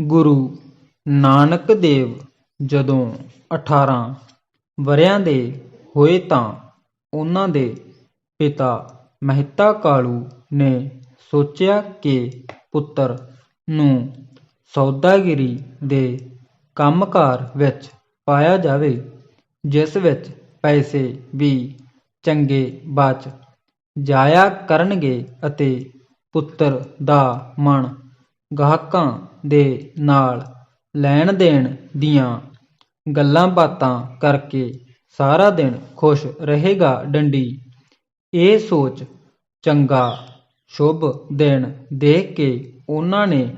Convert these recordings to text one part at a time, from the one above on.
ਗੁਰੂ ਨਾਨਕ ਦੇਵ ਜਦੋਂ 18 ਵਰ੍ਹਿਆਂ ਦੇ ਹੋਏ ਤਾਂ ਉਹਨਾਂ ਦੇ ਪਿਤਾ ਮਹਿਤਾ ਕਾਲੂ ਨੇ ਸੋਚਿਆ ਕਿ ਪੁੱਤਰ ਨੂੰ ਸੌਦਾਗਰੀ ਦੇ ਕੰਮਕਾਰ ਵਿੱਚ ਪਾਇਆ ਜਾਵੇ, ਜਿਸ ਵਿੱਚ ਪੈਸੇ ਵੀ ਚੰਗੇ ਬਚ ਜਾਇਆ ਕਰਨਗੇ ਅਤੇ ਪੁੱਤਰ ਦਾ ਮਨ ਗਾਹਕਾਂ ਦੇ ਨਾਲ ਲੈਣ ਦੇਣ ਦੀਆਂ ਗੱਲਾਂ ਬਾਤਾਂ ਕਰਕੇ ਸਾਰਾ ਦਿਨ ਖੁਸ਼ ਰਹੇਗਾ ਡੰਡੀ। ਇਹ ਸੋਚ ਚੰਗਾ, ਸ਼ੁਭ ਦਿਨ ਦੇਖ ਕੇ ਉਹਨਾਂ ਨੇ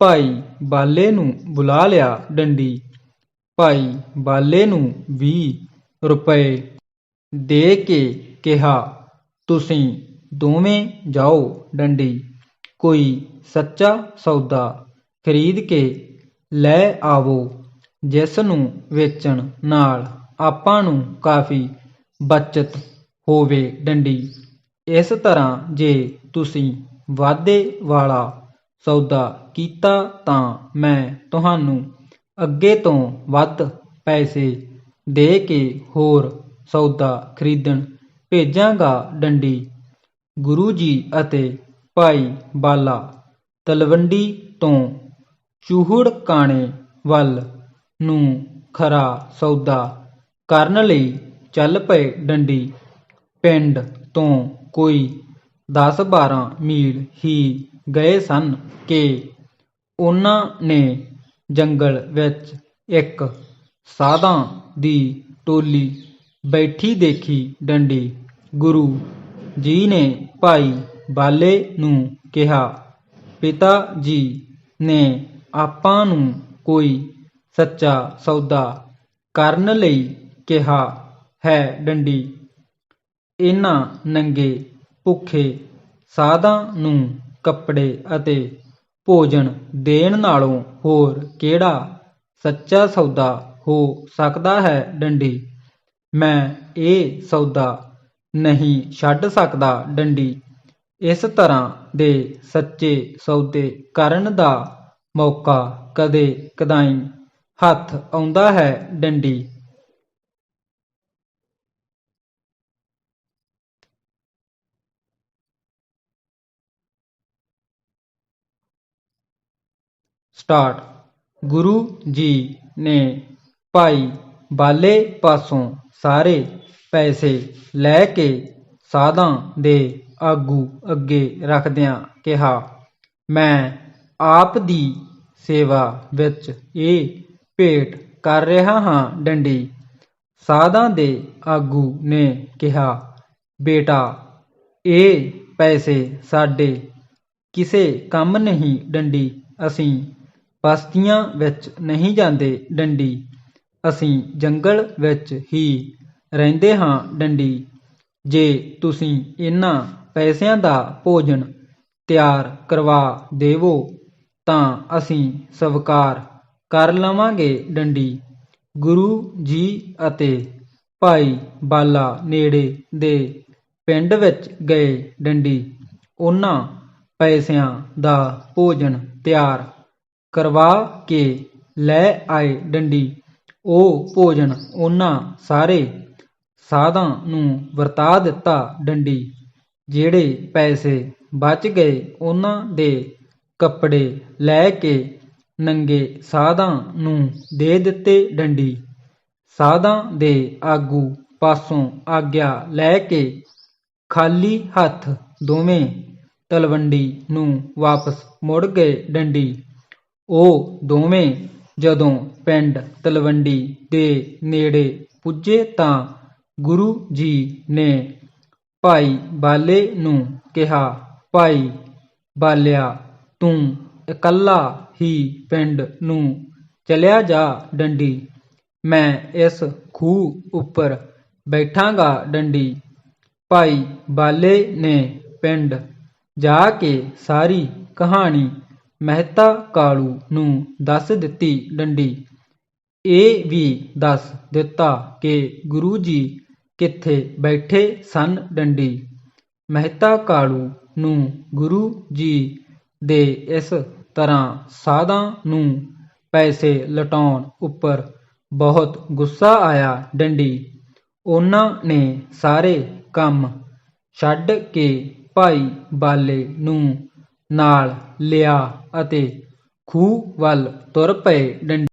ਭਾਈ ਬਾਲੇ ਨੂੰ ਬੁਲਾ ਲਿਆ ਡੰਡੀ। ਭਾਈ ਬਾਲੇ ਨੂੰ 20 ਰੁਪਏ ਦੇ ਕੇ ਕਿਹਾ, ਤੁਸੀਂ ਦੋਵੇਂ ਜਾਓ ਡੰਡੀ, ਕੋਈ ਸੱਚਾ ਸੌਦਾ ਖਰੀਦ ਕੇ ਲੈ ਆਵੋ, ਜਿਸ ਨੂੰ ਵੇਚਣ ਨਾਲ ਆਪਾਂ ਨੂੰ ਕਾਫੀ ਬਚਤ ਹੋਵੇ ਡੰਡੀ। ਇਸ ਤਰ੍ਹਾਂ ਜੇ ਤੁਸੀਂ ਵਾਧੇ ਵਾਲਾ ਸੌਦਾ ਕੀਤਾ ਤਾਂ ਮੈਂ ਤੁਹਾਨੂੰ ਅੱਗੇ ਤੋਂ ਵੱਧ ਪੈਸੇ ਦੇ ਕੇ ਹੋਰ ਸੌਦਾ ਖਰੀਦਣ ਭੇਜਾਂਗਾ, ਡੰਡੀ। ਗੁਰੂ ਜੀ ਅਤੇ ਭਾਈ ਬਾਲਾ ਤਲਵੰਡੀ ਤੋਂ ਚੂਹੜ ਕਾਣੇ ਵੱਲ ਨੂੰ ਖਰਾ ਸੌਦਾ ਕਰਨ ਲਈ ਚੱਲ ਪਏ ਡੰਡੀ। ਪਿੰਡ ਤੋਂ ਕੋਈ 10-12 ਮੀਲ ਹੀ ਗਏ ਸਨ ਕਿ ਉਹਨਾਂ ਨੇ ਜੰਗਲ ਵਿੱਚ ਇੱਕ ਸਾਧਾਂ ਦੀ ਟੋਲੀ ਬੈਠੀ ਦੇਖੀ ਡੰਡੀ। ਗੁਰੂ ਜੀ ਨੇ ਭਾਈ ਬਾਲੇ ਨੂੰ ਕਿਹਾ ਪਿਤਾ ਜੀ ਨੇ ਆਪਾਂ ਨੂੰ ਕੋਈ ਸੱਚਾ ਸੌਦਾ ਕਰਨ ਲਈ ਕਿਹਾ ਹੈ ਡੰਡੀ। ਇਹਨਾਂ ਨੰਗੇ ਭੁੱਖੇ ਸਾਧਾਂ ਨੂੰ ਕੱਪੜੇ ਅਤੇ ਭੋਜਨ ਦੇਣ ਨਾਲੋਂ ਹੋਰ ਕਿਹੜਾ ਸੱਚਾ ਸੌਦਾ ਹੋ ਸਕਦਾ ਹੈ ਡੰਡੀ? ਮੈਂ ਇਹ ਸੌਦਾ ਨਹੀਂ ਛੱਡ ਸਕਦਾ ਡੰਡੀ। ਇਸ ਤਰ੍ਹਾਂ ਦੇ ਸੱਚੇ ਸੌਦੇ ਕਰਨ ਦਾ ਮੌਕਾ ਕਦੇ ਕਦਾਈ ਹੱਥ ਆਉਂਦਾ ਹੈ ਡੰਡੀ। ਸਟਾਰਟ। ਗੁਰੂ ਜੀ ਨੇ ਭਾਈ ਬਾਲੇ ਪਾਸੋਂ ਸਾਰੇ ਪੈਸੇ ਲੈ ਕੇ ਸਾਧਾਂ ਦੇ ਆਗੂ ਅੱਗੇ ਰੱਖਦਿਆਂ ਕਿਹਾ, ਮੈਂ ਆਪ ਦੀ ਸੇਵਾ ਵਿੱਚ ਇਹ ਭੇਟ ਕਰ ਰਿਹਾ ਹਾਂ, ਡੰਡੀ। ਸਾਧਾਂ ਦੇ ਆਗੂ ਨੇ ਕਿਹਾ, ਬੇਟਾ, ਇਹ ਪੈਸੇ ਸਾਡੇ ਕਿਸੇ ਕੰਮ ਨਹੀਂ, ਡੰਡੀ। ਅਸੀਂ ਬਸਤੀਆਂ ਵਿੱਚ ਨਹੀਂ ਜਾਂਦੇ, ਡੰਡੀ। ਅਸੀਂ ਜੰਗਲ ਵਿੱਚ ਹੀ ਰਹਿੰਦੇ ਹਾਂ, ਡੰਡੀ। ਜੇ ਤੁਸੀਂ ਇਹਨਾਂ ਪੈਸਿਆਂ ਦਾ ਭੋਜਨ ਤਿਆਰ ਕਰਵਾ ਦੇਵੋ, ਤਾਂ ਅਸੀਂ ਸਵੀਕਾਰ ਕਰ ਲਵਾਂਗੇ ਡੰਡੀ। ਗੁਰੂ ਜੀ ਅਤੇ ਭਾਈ ਬਾਲਾ ਨੇੜੇ ਦੇ ਪਿੰਡ ਵਿੱਚ ਗਏ ਡੰਡੀ। ਉਹਨਾਂ ਪੈਸਿਆਂ ਦਾ ਭੋਜਨ ਤਿਆਰ ਕਰਵਾ ਕੇ ਲੈ ਆਏ ਡੰਡੀ। ਉਹ ਭੋਜਨ ਉਹਨਾਂ ਸਾਰੇ ਸਾਧਾਂ ਨੂੰ ਵਰਤਾ ਦਿੱਤਾ ਡੰਡੀ। ਜਿਹੜੇ ਪੈਸੇ ਬਚ ਗਏ ਉਹਨਾਂ ਦੇ ਕੱਪੜੇ ਲੈ ਕੇ ਨੰਗੇ ਸਾਧਾਂ ਨੂੰ ਦੇ ਦਿੱਤੇ ਡੰਡੀ। ਸਾਧਾਂ ਦੇ ਆਗੂ ਪਾਸੋਂ ਆਗਿਆ ਲੈ ਕੇ ਖਾਲੀ ਹੱਥ ਦੋਵੇਂ ਤਲਵੰਡੀ ਨੂੰ ਵਾਪਸ ਮੁੜ ਗਏ ਡੰਡੀ। ਉਹ ਦੋਵੇਂ ਜਦੋਂ ਪਿੰਡ ਤਲਵੰਡੀ ਦੇ ਨੇੜੇ ਪੁੱਜੇ ਤਾਂ ਗੁਰੂ ਜੀ ਨੇ ਭਾਈ ਬਾਲੇ ਨੂੰ ਕਿਹਾ, ਭਾਈ ਬਾਲਿਆ, ਤੂੰ ਇਕੱਲਾ ਹੀ ਪਿੰਡ ਨੂੰ ਚਲਿਆ ਜਾ ਡੰਡੀ। ਮੈਂ ਇਸ ਖੂਹ ਉੱਪਰ ਬੈਠਾਂਗਾ ਡੰਡੀ। ਭਾਈ ਬਾਲੇ ਨੇ ਪਿੰਡ ਜਾ ਕੇ ਸਾਰੀ ਕਹਾਣੀ ਮਹਿਤਾ ਕਾਲੂ ਨੂੰ ਦੱਸ ਦਿੱਤੀ ਡੰਡੀ। ਇਹ ਵੀ ਦੱਸ ਦਿੱਤਾ ਕਿ ਗੁਰੂ ਜੀ ਕਿੱਥੇ ਬੈਠੇ ਸਨ ਡੰਡੀ। ਮਹਿਤਾ ਕਾਲੂ ਨੂੰ ਗੁਰੂ ਜੀ ਦੇ ਇਸ ਤਰ੍ਹਾਂ ਸਾਧਾਂ ਨੂੰ ਪੈਸੇ ਲਟਾਉਣ ਉੱਪਰ ਬਹੁਤ ਗੁੱਸਾ ਆਇਆ ਡੰਡੀ। ਉਹਨਾਂ ਨੇ ਸਾਰੇ ਕੰਮ ਛੱਡ ਕੇ ਭਾਈ ਬਾਲੇ ਨੂੰ ਨਾਲ ਲਿਆ ਅਤੇ ਖੂਹ ਵੱਲ ਤੁਰ ਪਏ ਡੰਡੀ।